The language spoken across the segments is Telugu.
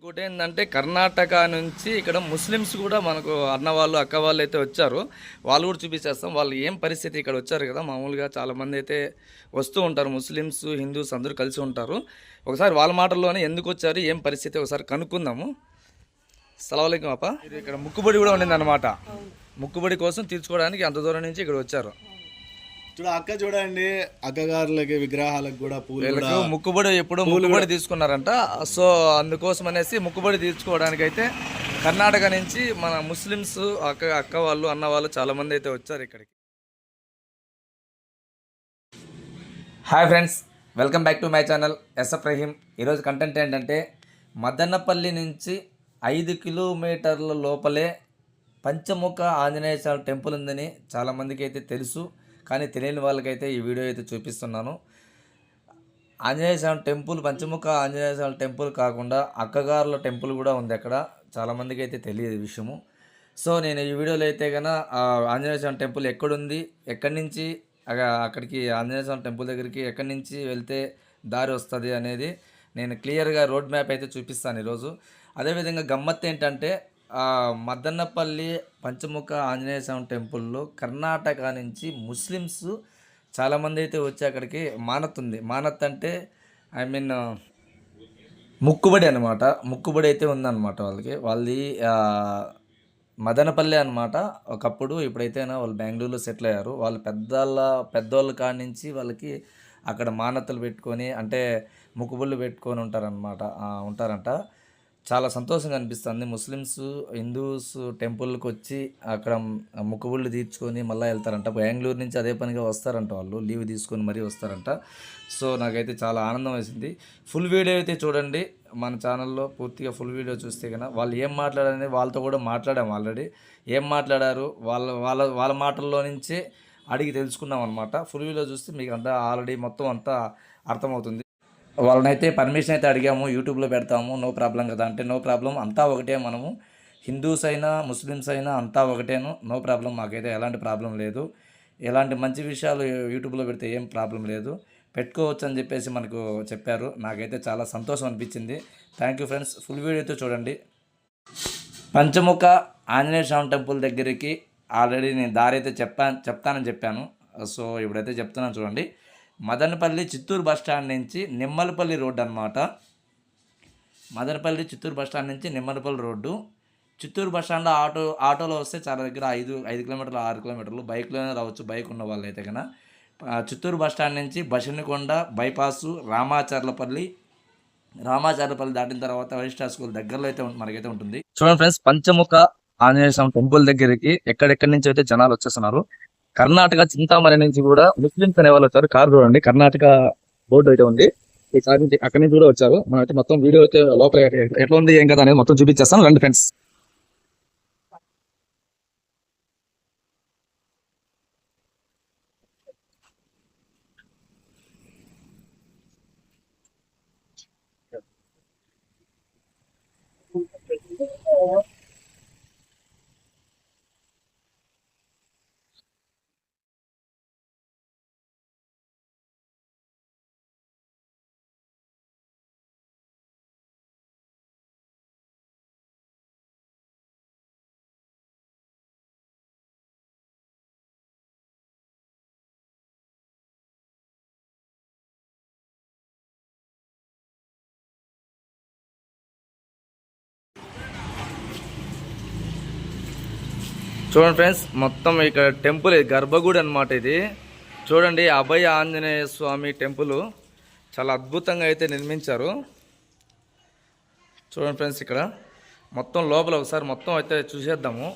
ఇంకోటి ఏంటంటే కర్ణాటక నుంచి ఇక్కడ ముస్లిమ్స్ కూడా మనకు అన్న వాళ్ళు అక్క వాళ్ళు అయితే వచ్చారు. వాళ్ళు కూడా చూపించేస్తాం. వాళ్ళు ఏం పరిస్థితి ఇక్కడ వచ్చారు కదా మామూలుగా చాలామంది అయితే వస్తూ ఉంటారు. ముస్లిమ్స్ హిందూస్ అందరూ కలిసి ఉంటారు. ఒకసారి వాళ్ళ మాటల్లోనే ఎందుకు వచ్చారు ఏం పరిస్థితి ఒకసారి కనుక్కుందాము. సలవాలేకం అప్ప. ఇక్కడ ముక్కుబడి కూడా ఉండింది అనమాట ముక్కుబడి కోసం తీర్చుకోవడానికి అంత దూరం నుంచి ఇక్కడ వచ్చారు. చూడ అక్క చూడండి అక్కగారులకి విగ్రహాలకు కూడా పూలు ముక్కుబడి ఎప్పుడు ముక్కుబడి తీసుకున్నారంట. సో అందుకోసం అనేసి ముక్కుబడి తీర్చుకోవడానికి అయితే కర్ణాటక నుంచి మన ముస్లిమ్స్ అక్క అక్క వాళ్ళు అన్న వాళ్ళు చాలా మంది అయితే వచ్చారు ఇక్కడికి. Hi friends welcome back to my channel SF Rahim. ఈరోజు కంటెంట్ ఏంటంటే మదనపల్లి నుంచి ఐదు కిలోమీటర్ల లోపలే పంచముఖ ఆంజనేయ స్వామి టెంపుల్ ఉందని చాలామందికి అయితే తెలుసు. కానీ తెలియని వాళ్ళకైతే ఈ వీడియో అయితే చూపిస్తున్నాను. ఆంజనేయ స్వామి టెంపుల్ పంచముఖ ఆంజనేయ స్వామి టెంపుల్ కాకుండా అక్కగారుల టెంపుల్ కూడా ఉంది అక్కడ. చాలామందికి అయితే తెలియదు ఈ విషయము. సో నేను ఈ వీడియోలో అయితే కన్నా ఆంజనేయ స్వామి టెంపుల్ ఎక్కడుంది ఎక్కడి నుంచి అగ- అక్కడికి ఆంజనేయ స్వామి టెంపుల్ దగ్గరికి ఎక్కడి నుంచి వెళ్తే దారి వస్తుంది అనేది నేను క్లియర్గా రోడ్ మ్యాప్ అయితే చూపిస్తాను ఈరోజు. అదేవిధంగా గమ్మత్ ఏంటంటే మదన్నపల్లి పంచముఖ ఆంజనేయ స్వామి టెంపుల్లో కర్ణాటక నుంచి ముస్లిమ్స్ చాలామంది అయితే వచ్చి అక్కడికి మానత్ ఉంది మానత్ అంటే ఐ మీన్ ముక్కుబడి అనమాట ముక్కుబడి అయితే ఉందన్నమాట వాళ్ళకి. వాళ్ళది మదనపల్లి అనమాట ఒకప్పుడు ఇప్పుడైతే వాళ్ళు బెంగళూరులో సెటిల్ అయ్యారు. వాళ్ళు పెద్దల పెద్దోళ్ళ కాడి నుంచి వాళ్ళకి అక్కడ మానతలు పెట్టుకొని అంటే ముక్కుబళ్ళు పెట్టుకొని ఉంటారనమాట ఉంటారంట. చాలా సంతోషంగా అనిపిస్తుంది. ముస్లిమ్స్ హిందూస్ టెంపుల్కి వచ్చి అక్కడ ముక్కుబుళ్ళు తీర్చుకొని మళ్ళీ వెళ్తారంట. బెంగళూరు నుంచి అదే పనిగా వస్తారంట వాళ్ళు. లీవ్ తీసుకొని మరీ వస్తారంట. సో నాకైతే చాలా ఆనందం వేసింది. ఫుల్ వీడియో అయితే చూడండి. మన ఛానల్లో పూర్తిగా ఫుల్ వీడియో చూస్తే కనుక వాళ్ళు ఏం మాట్లాడారని వాళ్ళతో కూడా మాట్లాడాము ఆల్రెడీ. ఏం మాట్లాడారు? వాళ్ళ వాళ్ళ వాళ్ళ మాటల్లో నుంచే అడిగి తెలుసుకున్నాం అనమాట ఫుల్ వీడియో చూస్తే మీకు అంతా ఆల్రెడీ మొత్తం అంతా అర్థమవుతుంది. వాళ్ళనైతే పర్మిషన్ అయితే అడిగాము యూట్యూబ్లో పెడతాము నో ప్రాబ్లం కదా అంటే నో ప్రాబ్లం అంతా ఒకటే మనము. హిందూస్ అయినా ముస్లిమ్స్ అయినా అంతా ఒకటేను నో ప్రాబ్లం మాకైతే ఎలాంటి ప్రాబ్లం లేదు. ఎలాంటి మంచి విషయాలు యూట్యూబ్లో పెడితే ఏం ప్రాబ్లం లేదు. పెట్టుకోవచ్చు అని చెప్పేసి మనకు చెప్పారు. నాకైతే చాలా సంతోషం అనిపించింది. థ్యాంక్ యూ ఫ్రెండ్స్ ఫుల్ వీడియోతో చూడండి. పంచముఖ ఆంజనేయ స్వామి టెంపుల్ దగ్గరికి ఆల్రెడీ నేను దారి అయితే చెప్పాను చెప్తానని చెప్పాను. సో ఇప్పుడైతే చెప్తున్నాను చూడండి. మదనపల్లి చిత్తూరు బస్ స్టాండ్ నుంచి నిమ్మలపల్లి రోడ్డు అనమాట మదనపల్లి చిత్తూరు బస్ స్టాండ్ నుంచి Nimmalapalli road. Chittoor bus stand auto ఆటోలో వస్తే చాలా దగ్గర ఐదు ఐదు కిలోమీటర్లు ఆరు కిలోమీటర్లు బైక్లోనే రావచ్చు బైక్ ఉన్న వాళ్ళు అయితే కన్నా చిత్తూరు బస్ స్టాండ్ నుంచి బషనికొండ బైపాసు రామాచర్లపల్లి రామాచార్యపల్లి దాటిన తర్వాత వైష్ఠా స్కూల్ దగ్గరలో అయితే మనకైతే ఉంటుంది. చూడండి ఫ్రెండ్స్ పంచముఖ ఆంజనేయ స్వామి టెంపుల్ దగ్గరికి ఎక్కడెక్కడి నుంచి అయితే జనాలు వచ్చేస్తున్నారు. కర్ణాటక చింతామణి నుంచి కూడా ముస్లింస్ అనే వాళ్ళు వచ్చారు. కారు చూడండి కర్ణాటక బోర్డు అయితే ఉంది. ఈ కార్ నుంచి అక్కడి నుంచి కూడా వచ్చారు. మనం అయితే మొత్తం వీడియో అయితే లోపల ఎట్లా ఉంది ఏం కదా అనేది మొత్తం చూపించేస్తాను. రండి ఫ్రెండ్స్ చూడండి ఫ్రెండ్స్ మొత్తం ఇక్కడ టెంపుల్ ఇది గర్భగుడి అనమాట ఇది. చూడండి అభయ ఆంజనేయ స్వామి టెంపుల్ చాలా అద్భుతంగా అయితే నిర్మించారు. చూడండి ఫ్రెండ్స్ ఇక్కడ మొత్తం లోపల ఒకసారి మొత్తం అయితే చూసేద్దాము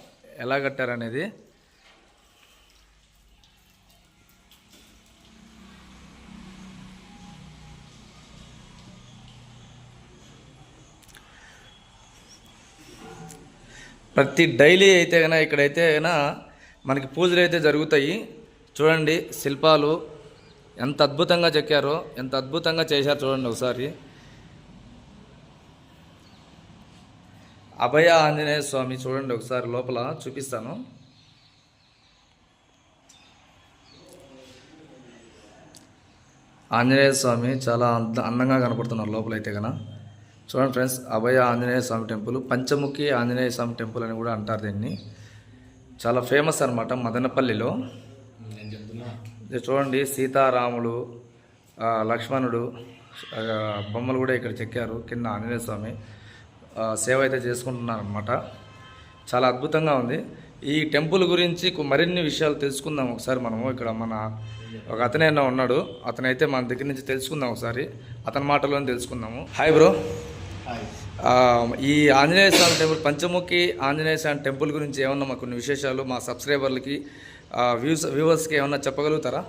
ఎలా కట్టారనేది. ప్రతి డైలీ అయితే కనుక ఇక్కడైతే అయినా మనకి పూజలు అయితే జరుగుతాయి. చూడండి శిల్పాలు ఎంత అద్భుతంగా చెక్కారో ఎంత అద్భుతంగా చేశారు చూడండి ఒకసారి. అభయ ఆంజనేయ స్వామి చూడండి ఒకసారి లోపల చూపిస్తాను. ఆంజనేయ స్వామి చాలా అందంగా కనపడుతున్నారు లోపల అయితే కనుక చూడండి friends Abhaya Anjaneya Swamy temple Panchamukhi Anjaneya Swamy temple అని కూడా అంటారు దీన్ని. చాలా ఫేమస్ అనమాట మదనపల్లిలో. నేను చెప్తున్నా. ఇది చూడండి సీతారాములు లక్ష్మణుడు బొమ్మలు కూడా ఇక్కడ చెక్కారు కింద ఆంజనేయ స్వామి. సేవ అయితే చేసుకుంటున్నారు అనమాట చాలా అద్భుతంగా ఉంది. ఈ టెంపుల్ గురించి మరిన్ని విషయాలు తెలుసుకుందాం ఒకసారి మనము. ఇక్కడ మన ఒక అతనైనా ఉన్నాడు. అతనైతే మన దగ్గర నుంచి తెలుసుకుందాం ఒకసారి. అతని మాటలోనే తెలుసుకుందాము. హాయ్ బ్రో ఈ ఆంజనేయ స్వామి టెంపుల్ పంచముఖి ఆంజనేయ స్వామి టెంపుల్ గురించి ఏమన్నా మాకు కొన్ని విశేషాలు మా సబ్స్క్రైబర్లకి వ్యూస్ వ్యూవర్స్కి ఏమన్నా చెప్పగలుగుతారా?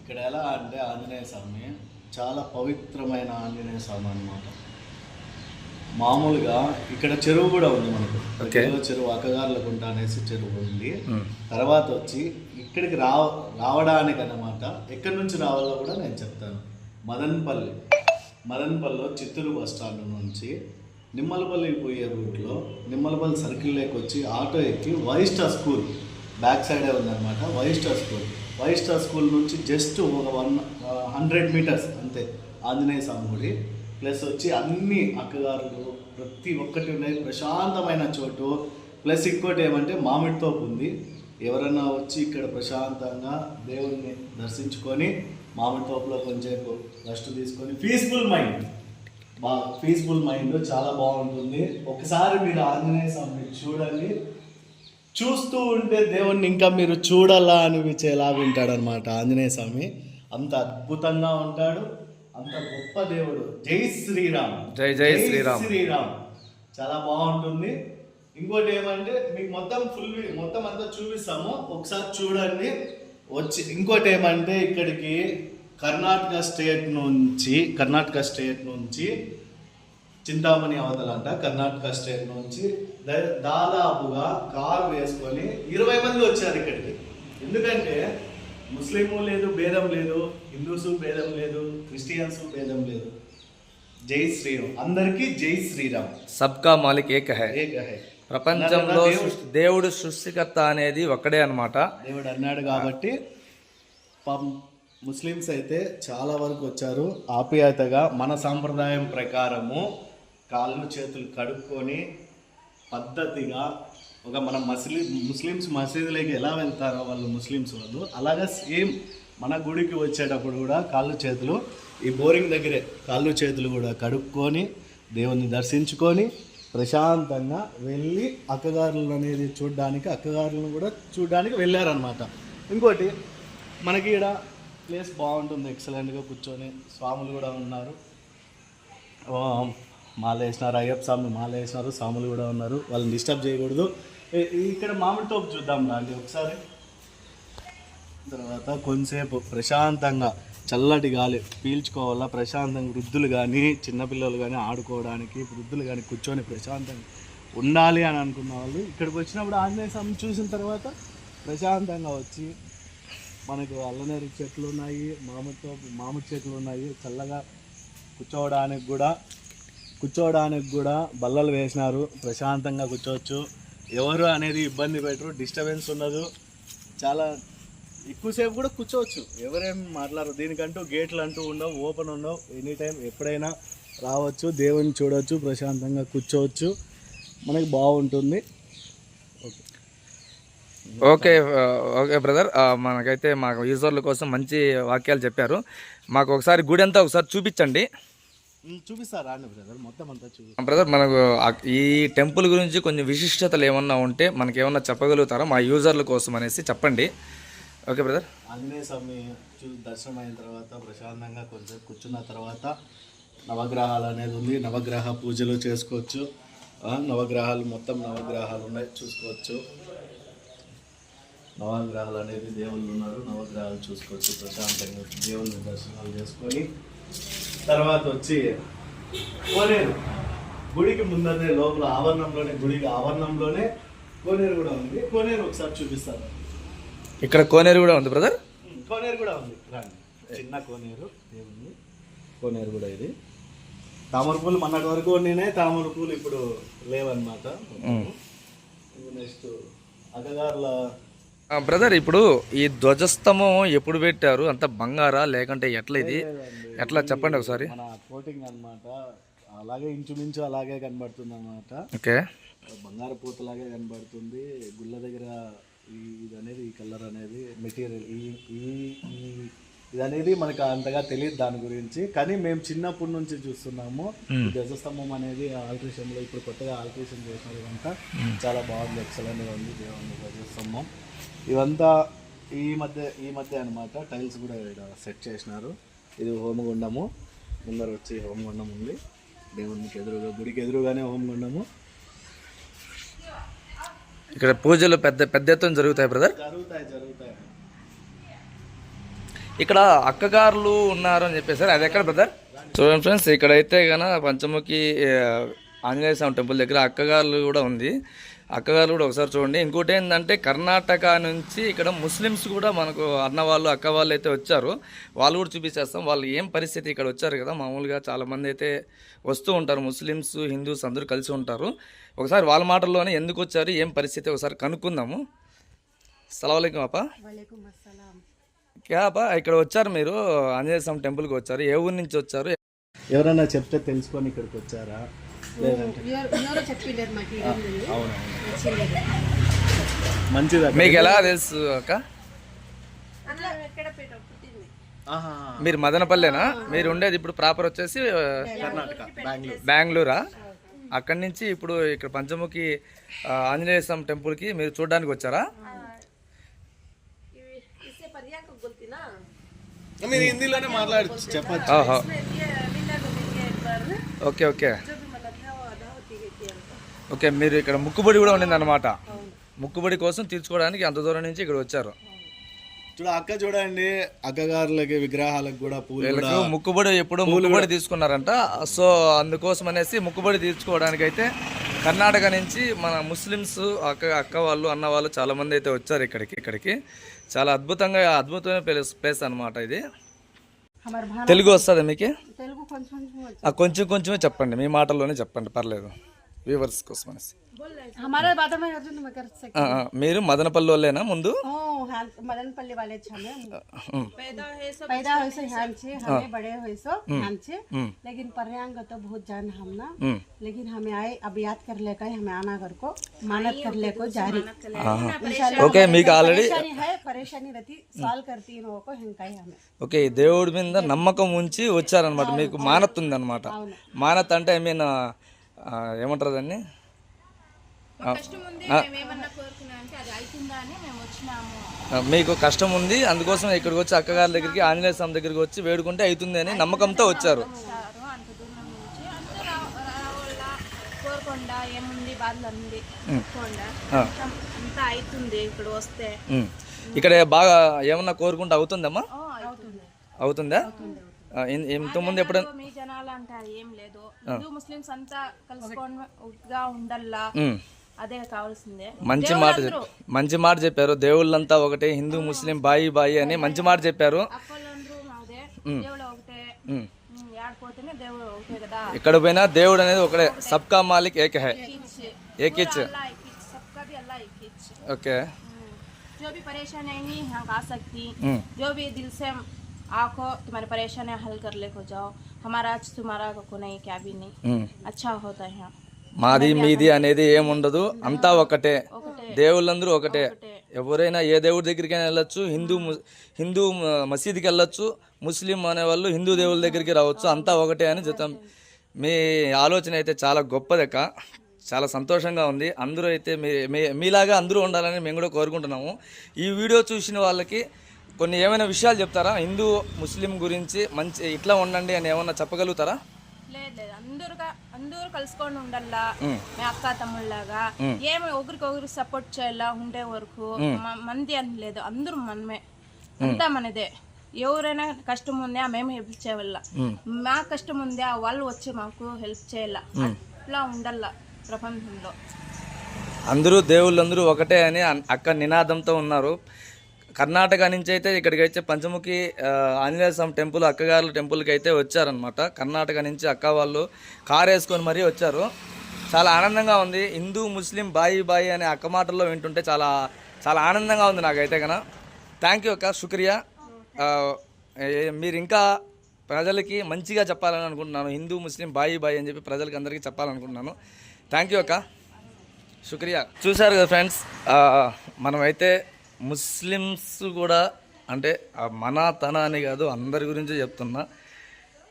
ఇక్కడ ఎలా అంటే ఆంజనేయ స్వామి చాలా పవిత్రమైన ఆంజనేయ స్వామి అన్నమాట. మామూలుగా ఇక్కడ చెరువు కూడా ఉంది మనకు. చెరువు అక్కగారులకుంట అనేసి చెరువు ఉంది. తర్వాత వచ్చి ఇక్కడికి రావ రావడానికి అన్నమాట ఎక్కడి నుంచి రావాలో కూడా నేను చెప్తాను. మదన్పల్లి. మదన్పల్లిలో చిత్తూరు బస్ స్టాండ్ నుంచి నిమ్మలపల్లికి పోయే రూట్లో నిమ్మలపల్లి సర్కిల్లోకి వచ్చి ఆటో ఎక్కి వైస్టా స్కూల్ బ్యాక్ సైడే ఉందన్నమాట వైస్టా స్కూల్. వైస్టా స్కూల్ నుంచి జస్ట్ ఒక వన్ హండ్రెడ్ మీటర్స్ అంతే ఆంజనేయ స్వామి గుడి. ప్లస్ వచ్చి అన్ని అక్కగారులు ప్రతి ఒక్కటి ఉన్నాయి ప్రశాంతమైన చోటు. ప్లస్ ఇంకోటి ఏమంటే మామిడి తోపు ఉంది ఎవరన్నా వచ్చి ఇక్కడ ప్రశాంతంగా దేవుణ్ణి దర్శించుకొని మామిడి తోపులో కొంచెంసేపు రెస్ట్ తీసుకొని పీస్ఫుల్ మైండ్ బా పీస్ఫుల్ మైండ్ చాలా బాగుంటుంది. ఒకసారి మీరు ఆంజనేయ స్వామిని చూడండి. చూస్తూ ఉంటే దేవుణ్ణి ఇంకా మీరు చూడాలా అనిపించేలాగా ఉంటాడనమాట ఆంజనేయ స్వామి. అంత అద్భుతంగా ఉంటాడు. అంత గొప్ప దేవుడు. జై శ్రీరామ్. జై జై శ్రీరామ్. శ్రీరామ్. చాలా బాగుంటుంది. ఇంకోటి ఏమంటే మీకు మొత్తం ఫుల్ మొత్తం అంతా చూపిస్తాము. ఒకసారి చూడండి. వచ్చి ఇంకోటి ఏమంటే ఇక్కడికి కర్ణాటక స్టేట్ నుంచి కర్ణాటక స్టేట్ నుంచి చింతామణి అవతలంట కర్ణాటక స్టేట్ నుంచి దాదాపుగా కారు వేసుకొని ఇరవై మంది వచ్చారు ఇక్కడికి. ఎందుకంటే ముస్లిము లేదు భేదం లేదు హిందూస్ భేదం లేదు క్రిస్టియన్స్ భేదం లేదు. జై శ్రీరామ్. అందరికీ జై శ్రీరామ్. సబ్కా మాలిక్ ఏక హై. ఏక హై. ప్రపంచంలో దేవుడు- సృష్టి- దేవుడు. సృష్టికర్త అనేది ఒక్కడే అనమాట దేవుడు అన్నాడు కాబట్టి పాపం ముస్లిమ్స్ అయితే చాలా వరకు వచ్చారు. ఆప్యాయతగా మన సాంప్రదాయం ప్రకారము కాళ్ళు చేతులు కడుక్కొని పద్ధతిగా ఒక మన మసిలి ముస్లిమ్స్ మసీదులోకి ఎలా వెళ్తారో వాళ్ళు ముస్లిమ్స్ వాళ్ళు అలాగే సేమ్ మన గుడికి వచ్చేటప్పుడు కూడా కాళ్ళు చేతులు ఈ బోరింగ్ దగ్గరే కాళ్ళు చేతులు కూడా కడుక్కొని దేవుని దర్శించుకొని ప్రశాంతంగా వెళ్ళి అక్కగారులు అనేది చూడడానికి అక్కగారులను కూడా చూడడానికి వెళ్ళారనమాట ఇంకోటి మనకి ఇక్కడ ప్లేస్ బాగుంటుంది ఎక్సలెంట్గా కూర్చొని స్వాములు కూడా ఉన్నారు. మాల వేసినారు అయ్యప్ప స్వామి మాల వేసినారు స్వాములు కూడా ఉన్నారు. వాళ్ళని డిస్టర్బ్ చేయకూడదు. ఇక్కడ మామిడి తోపు చూద్దాం రాండి ఒకసారి. తర్వాత కొంతసేపు ప్రశాంతంగా చల్లటి గాలి పీల్చుకోవాలా? ప్రశాంతంగా వృద్ధులు కానీ చిన్నపిల్లలు కానీ ఆడుకోవడానికి వృద్ధులు కానీ కూర్చొని ప్రశాంతంగా ఉండాలి అని అనుకున్న వాళ్ళు ఇక్కడికి వచ్చినప్పుడు ఆంజనేయ స్వామి చూసిన తర్వాత ప్రశాంతంగా వచ్చి మనకు అల్లనేరు చెట్లు ఉన్నాయి మామిడితో మామిడి చెట్లు ఉన్నాయి. చల్లగా కూర్చోవడానికి కూడా కూర్చోవడానికి కూడా బల్లలు వేసినారు. ప్రశాంతంగా కూర్చోవచ్చు. ఎవరు అనేది ఇబ్బంది పెట్టరు డిస్టర్బెన్స్ ఉండదు. చాలా ఎక్కువసేపు కూడా కూర్చోవచ్చు. ఎవరేం మాట్లాడరు. దీనికంటూ గేట్లు అంటూ ఉండవు ఓపెన్ ఉండవు. ఎనీ టైం ఎప్పుడైనా రావచ్చు దేవుని చూడవచ్చు ప్రశాంతంగా కూర్చోవచ్చు. మనకి బాగుంటుంది. ఓకే ఆ, ఓకే బ్రదర్. మనకైతే మాకు యూజర్ల కోసం మంచి వాక్యాలు చెప్పారు. మాకు ఒకసారి గుడి అంతా ఒకసారి చూపించండి. చూపిస్తారా బ్రదర్. మొత్తం అంతా చూపి బ్రదర్ మనకు ఈ టెంపుల్ గురించి కొంచెం విశిష్టతలు ఏమన్నా ఉంటే మనకి ఏమన్నా చెప్పగలుగుతారా? మా యూజర్ల కోసం అనేసి చెప్పండి. ఓకే బ్రదర్ ఆంజనేయ స్వామి చూ దర్శనం అయిన తర్వాత ప్రశాంతంగా కొంచెం కూర్చున్న తర్వాత నవగ్రహాలు అనేది ఉంది. నవగ్రహ పూజలు చేసుకోవచ్చు. నవగ్రహాలు మొత్తం నవగ్రహాలు ఉన్నాయి చూసుకోవచ్చు. నవగ్రహాలు అనేది దేవుళ్ళు ఉన్నారు. నవగ్రహాలు చూసుకోవచ్చు ప్రశాంతంగా. దేవుళ్ళు దర్శనాలు చేసుకొని తర్వాత వచ్చి కోనేరు. గుడికి ముందరనే లోపల ఆవరణంలోనే గుడికి ఆవరణంలోనే కోనేరు కూడా ఉంది. కోనేరు ఒకసారి చూపిస్తాను. ఇక్కడ కోనేరు కూడా ఉంది బ్రదర్ కోనేరు కూడా ఉంది. చిన్న కోనేరు. దేవుంది కోనేరు కూడా ఇది. తామర పూలు మొన్నటి వరకు నేనే తామర పూలు ఇప్పుడు లేవన్నమాట. నెక్స్ట్ అక్కగారుల బ్రదర్ ఇప్పుడు ఈ ధ్వజస్తంభం ఎప్పుడు పెట్టారు? అంత బంగారా లేకంటే ఎట్లా ఇది? ఎట్లా? చెప్పండి ఒకసారి. మన కోటింగ్ అన్నమాట. అలాగే ఇంచుమించు అలాగే కనబడుతుంది అన్నమాట ఓకే. బంగారు పూతలాగే కనబడుతుంది. గుళ్ళ దగ్గర ఇది అనేది ఈ కలర్ అనేది మెటీరియల్ ఈ ఈ ఇది అనేది మనకు అంతగా తెలియదు దాని గురించి. కానీ మేము చిన్నప్పటి నుంచి చూస్తున్నాము. ధ్వజస్తంభం అనేది ఆల్ట్రేషన్లో ఇప్పుడు కొత్తగా ఆల్ట్రేషన్ చేసినారు ఇదంతా చాలా బాగుంది ఎక్సలెంట్గా ఉంది దేవుని ధ్వజస్తంభం. ఇవంతా ఈ మధ్య ఈ మధ్య అన్నమాట టైల్స్ కూడా ఇక్కడ సెట్ చేసినారు. ఇది హోమగుండము. ముందర వచ్చి హోమగుండం ఉంది. దేవునికి ఎదురుగా గుడికి ఎదురుగానే హోమగుండము. ఇక్కడ పూజలు పెద్ద పెద్ద ఎత్తున జరుగుతాయి బ్రదర్ జరుగుతాయి జరుగుతాయి. ఇక్కడ అక్కగారులు ఉన్నారు అని చెప్పేసారు అది ఎక్కడ బ్రదర్ చూడండి ఫ్రెండ్స్ ఇక్కడైతే గన పంచముఖి ఆ, ఆంజనేయ స్వామి టెంపుల్ దగ్గర అక్కగారులు కూడా ఉంది. అక్కగారు కూడా ఒకసారి చూడండి. ఇంకోటి ఏంటంటే కర్ణాటక నుంచి ఇక్కడ ముస్లిమ్స్ కూడా మనకు అన్న వాళ్ళు అక్క వాళ్ళు అయితే వచ్చారు. వాళ్ళు కూడా చూపించేస్తాం. వాళ్ళు ఏం పరిస్థితి ఇక్కడ వచ్చారు కదా మామూలుగా చాలామంది అయితే వస్తూ ఉంటారు. ముస్లిమ్స్ హిందూస్ అందరూ కలిసి ఉంటారు. ఒకసారి వాళ్ళ మాటల్లోనే ఎందుకు వచ్చారు ఏం పరిస్థితి ఒకసారి కనుక్కుందాము. సలవలేకం అప్ప. క్యాప ఇక్కడ వచ్చారు మీరు? ఆంజనేయ స్వామి టెంపుల్కి వచ్చారు. ఏ ఊరి నుంచి వచ్చారు? ఎవరైనా చెప్తే తెలుసుకొని ఇక్కడికి వచ్చారా? మంచిదా? మీకు ఎలా తెలుసు అక్క? మీరు మదనపల్లెనా? మీరు ఉండేది ఇప్పుడు ప్రాపర్ వచ్చేసి బెంగళూరా. అక్కడి నుంచి ఇప్పుడు ఇక్కడ పంచముఖి ఆంజనేయ స్వామి టెంపుల్కి మీరు చూడడానికి వచ్చారా? మీరు హిందీలోనే మాట్లాడు చెప్పచ్చు. Okay okay. ఓకే మీరు ఇక్కడ ముక్కుబడి కూడా ఉండింది అనమాట ముక్కుబడి కోసం తీర్చుకోవడానికి అంత దూరం నుంచి ఇక్కడ వచ్చారు? చూడ అక్క చూడండి అక్కగారులకి విగ్రహాలకు కూడా పూలు ముక్కుబడి ఎప్పుడో ముక్కుబడి తీసుకున్నారంట. సో అందుకోసం అనేసి ముక్కుబడి తీర్చుకోవడానికి అయితే కర్ణాటక నుంచి మన ముస్లిమ్స్ అక్క అక్క వాళ్ళు అన్న వాళ్ళు చాలామంది అయితే వచ్చారు ఇక్కడికి ఇక్కడికి. చాలా అద్భుతంగా అద్భుతమైన ప్లేస్ ప్లేస్ అనమాట ఇది. తెలుగు వస్తుంది మీకు? కొంచెం కొంచెమే చెప్పండి మీ మాటల్లోనే చెప్పండి పర్లేదు. వ్యూవర్స్ కోసం అనేసి हमारे बात में अर्जुन में कर सकते ఆ, ఆ, మీరు మదనపల్లి వాళ్ళేనా ముందు ओ हाँ मदनपल्ली वाले छमे ఉమ్, पैदा है सब पैदा हुए सो ह्यान छे हमें बड़े हुए सो ह्यान छे लेकिन पर्यांग तो बहुत जान हम ना ఉమ్. लेकिन हमें आए अब याद कर लेकर हमें आना घर को मानत कर ले को जारी इंशाल्लाह ఓకే మీకు ఆల్రెడీ परेशानी है परेशानी रहती सॉल्व करती इन लोगों को हिंकाई हमें ఓకే ఈ దేవుడి మీద నమ్మకం ఉంచి వచ్చారనమాట మీకు మానత్ ఉందన్నమాట మానత్ అంటే ఐ మీన్ ఏమంటారు దాన్ని? మీకు కష్టం ఉంది అందుకోసం ఇక్కడికి వచ్చి అక్కగారి దగ్గరికి ఆంజనేయ స్వామి దగ్గరికి వచ్చి వేడుకుంటే అవుతుంది అని నమ్మకంతో వచ్చారు. ఇక్కడ బాగా ఏమన్నా కోరుకుంటే అవుతుందమ్మా? అవుతుంది. ఇంతకుముందు ఎప్పుడైనా మీ జనాలు అంటారు ఏం లేదు హిందూ ముస్లిమ్స్ అంతా కలుసుకోగా ఉండల్లా ఉమ్. అదే కావాల్సిందే మంచి మాట చెప్పారు మంచి మాట చెప్పారు దేవుళ్ళంతా ఒకటే హిందూ ముస్లిం బాయి బాయి అని మంచి మాట చెప్పారు అప్పలందరూ మాదే దేవుడు ఒకటే ఉమ్. ఉమ్, ఏడిపోతేనే దేవుడు ఒకటే కదా ఎక్కడ పోయినా దేవుడు అనేది ఒకటే సబ్కా మాలిక్ ఏక హై ఇచ్చి ఏకిచ్ अल्लाह एक इच, सबका भी अल्लाह एक इच। ఓకే हम्म, जो भी परेशानी आएंगी यहाँ आ सकती हम्म। जो भी दिल से आको तुम्हारी परेशानियाँ हल कर ले हो जाओ हमारा आज तुम्हारा को नहीं क्या भी नहीं ఉమ్. अच्छा होता है यहाँ మాది మీది అనేది ఏముండదు అంతా ఒకటే దేవుళ్ళందరూ ఒకటే ఎవరైనా ఏ దేవుడి దగ్గరికైనా వెళ్ళొచ్చు హిందూ ము- హిందూ మ- మసీదుకి వెళ్ళొచ్చు ముస్లిం అనేవాళ్ళు హిందూ దేవుళ్ళ దగ్గరికి రావచ్చు అంతా ఒకటే అని చెప్తాం మీ ఆలోచన అయితే చాలా గొప్పదక్క చాలా సంతోషంగా ఉంది అందరూ అయితే మీ మీ- మీలాగా అందరూ ఉండాలని మేము కూడా కోరుకుంటున్నాము ఈ వీడియో చూసిన వాళ్ళకి కొన్ని ఏమైనా విషయాలు చెప్తారా? హిందూ ముస్లిం గురించి మంచి ఇట్లా ఉండండి అని ఏమన్నా చెప్పగలుగుతారా? లేదు లేదు. అందరుగా అందరూ కలుసుకొని ఉండాలా. మీ అక్క తమ్ముళ్ళలాగా. ఏమి ఒకరికి ఒకరికి సపోర్ట్ చేయాలా? ఉండే వరకు మంది అని లేదు. అందరూ మనమే. అంతా మనదే. ఎవరైనా కష్టం ఉందా మేము హెల్ప్ చేయాల? మా కష్టం ఉందా వాళ్ళు వచ్చి మాకు హెల్ప్ చేయాల? అట్లా ఉండాల ప్రపంచంలో. అందరూ దేవుళ్ళందరూ ఒకటే అని అన్- అక్క నినాదంతో ఉన్నారు. కర్ణాటక నుంచి అయితే ఇక్కడికి అయితే పంచముఖి ఆంజనేయ స్వామి టెంపుల్ అక్కగారుల టెంపుల్కి అయితే వచ్చారనమాట కర్ణాటక నుంచి అక్క వాళ్ళు కారు వేసుకొని మరీ వచ్చారు. చాలా ఆనందంగా ఉంది. హిందూ ముస్లిం బాయి బాయి అనే అక్క మాటల్లో వింటుంటే చాలా చాలా ఆనందంగా ఉంది నాకైతే కన థ్యాంక్ యూ అక్క శుక్రియా. మీరు ఇంకా ప్రజలకి మంచిగా చెప్పాలని అనుకుంటున్నాను. హిందూ ముస్లిం బాయి బాయి అని చెప్పి ప్రజలకి అందరికీ చెప్పాలనుకుంటున్నాను. థ్యాంక్ యూ అక్క. శుక్రియా. చూశారు కదా ఫ్రెండ్స్ మనమైతే ముస్లిమ్స్ కూడా అంటే మన తన అని కాదు అందరి గురించి చెప్తున్నా.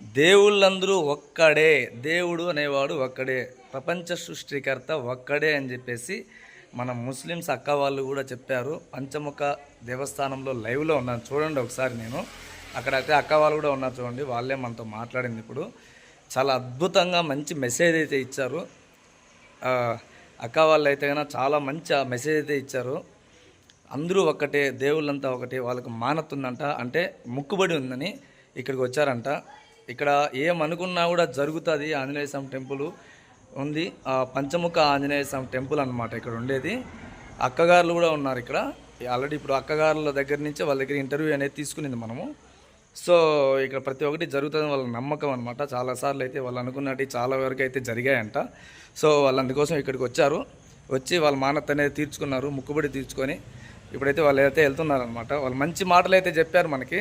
దేవుళ్ళందరూ ఒక్కడే దేవుడు అనేవాడు ఒక్కడే ప్రపంచ సృష్టికర్త ఒక్కడే అని చెప్పేసి మన ముస్లిమ్స్ అక్క వాళ్ళు కూడా చెప్పారు. పంచముఖ దేవస్థానంలో లైవ్లో ఉన్నాను. చూడండి ఒకసారి నేను. అక్కడైతే అక్క వాళ్ళు కూడా ఉన్నారు చూడండి. వాళ్ళే మనతో మాట్లాడింది ఇప్పుడు. చాలా అద్భుతంగా మంచి మెసేజ్ అయితే ఇచ్చారు. అక్క వాళ్ళు అయితే కన్నా చాలా మంచి ఆ మెసేజ్ అయితే ఇచ్చారు. అందరూ ఒక్కటే దేవుళ్ళంతా ఒకటే వాళ్ళకి మానతుందంట అంటే ముక్కుబడి ఉందని ఇక్కడికి వచ్చారంట. ఇక్కడ ఏమనుకున్నా కూడా జరుగుతుంది. ఆంజనేయ స్వామి టెంపుల్ ఉంది. ఆ పంచముఖ ఆంజనేయ స్వామి టెంపుల్ అనమాట ఇక్కడ ఉండేది. అక్కగారులు కూడా ఉన్నారు ఇక్కడ. ఆల్రెడీ ఇప్పుడు అక్కగారుల దగ్గర నుంచి వాళ్ళ దగ్గర ఇంటర్వ్యూ అనేది తీసుకునింది మనము. సో ఇక్కడ ప్రతి ఒక్కటి జరుగుతుంది వాళ్ళ నమ్మకం అనమాట చాలాసార్లు అయితే వాళ్ళు అనుకున్నట్టు చాలా వరకు అయితే జరిగాయంట. సో వాళ్ళు అందుకోసం ఇక్కడికి వచ్చారు. వచ్చి వాళ్ళ మానత అనేది తీర్చుకున్నారు. ముక్కుబడి తీర్చుకొని ఇప్పుడైతే వాళ్ళు అయితే వెళ్తున్నారనమాట వాళ్ళు మంచి మాటలు అయితే చెప్పారు మనకి.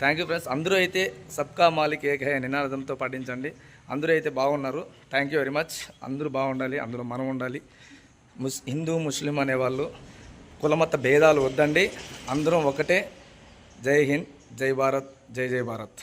థ్యాంక్ యూ ఫ్రెండ్స్ అందరూ అయితే సబ్కా మాలిక్ ఏకహే నినాదంతో పాటించండి. అందరూ అయితే బాగున్నారు. థ్యాంక్ యూ వెరీ మచ్ అందరూ బాగుండాలి అందులో మనం ఉండాలి. ముస్ హిందూ ముస్లిం అనేవాళ్ళు కులమత భేదాలు వద్దండి. అందరం ఒకటే. జై హింద్ జై భారత్ జై జై భారత్.